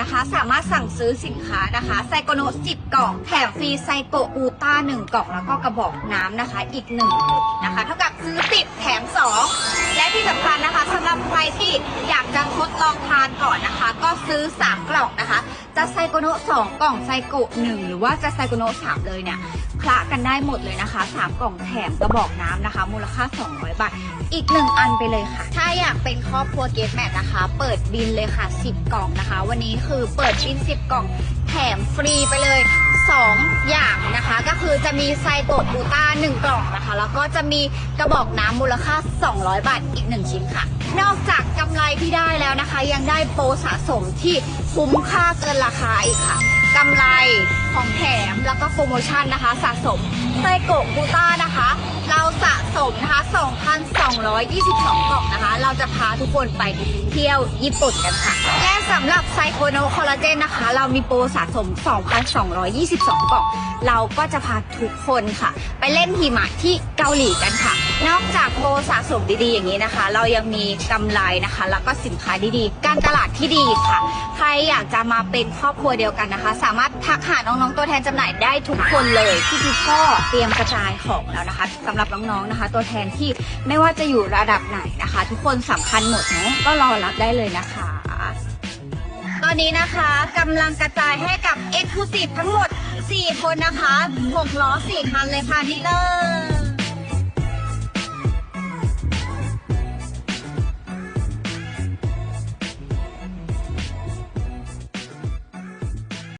นะคะ สามารถสั่งซื้อสินค้านะคะไซโกโน10กล่อง แถมฟรีไซโกอูต้า1กล่อง แล้วก็กระบอกน้ำนะคะ อีก1นะคะ เท่ากับซื้อ10แถม2และที่สำคั ลองทานก่อนนะคะ ก็ซื้อ 3 กล่องนะคะ จะไซโกโน2กล่องไซโก1หรือว่าจะไซโกโน3เลยเนี่ยคละกันได้หมดเลยนะคะ 3 กล่องแถมกระบอกน้ำนะคะ มูลค่า 200 บาท อีก 1 อันไปเลยค่ะ ถ้าอยากเป็นครอบครัวเกตแมทนะคะ เปิดบินเลยค่ะ 10 กล่องนะคะ วันนี้คือเปิดบิน 10 กล่องแถมฟรีไปเลย 2 จะมีไซโกะบูต้า1กล่องนะคะ แล้วก็จะมีกระบอกน้ำมูลค่า 200 บาทอีก 1 ชิ้นค่ะ นอกจากกำไรที่ได้แล้วนะคะ ยังได้โปรสะสมที่คุ้มค่าเกินราคาอีกค่ะกำไรของแถมแล้วก็โปรโมชั่นนะคะ สะสมไซโกบูต้านะคะ สะสมนะคะ 2,222 กล่องนะคะ เราจะพาทุกคนไปเที่ยวญี่ปุ่นกันค่ะ และสำหรับไซโคโนคอลลาเจนนะคะ เรามีโปรสะสม 2,222 กล่อง เราก็จะพาทุกคนค่ะ ไปเล่นหิมะที่เกาหลีกันค่ะ นอกจากโปรสะสมดีๆอย่างนี้นะคะ เรายังมีกำไรนะคะ แล้วก็สินค้าดีๆ การตลาดที่ดีค่ะ ใครอยากจะมาเป็นครอบครัวเดียวกันนะคะ สามารถทักหาน้องๆตัวแทนจำหน่ายได้ทุกคนเลยพี่พี่พ่อเตรียมกระจายของแล้วนะคะสำหรับน้องๆนะคะ ตัวแทนที่ไม่ว่าจะอยู่ระดับไหนนะคะ ทุกคนสำคัญหมดเนาะก็รอรับได้เลยนะคะ ตอนนี้นะคะกำลังกระจายให้กับ e x c l u s i v e ทั้งหมด 4 คนนะคะ 6 ล้อ 4 คันเลยค่ะนี่เลย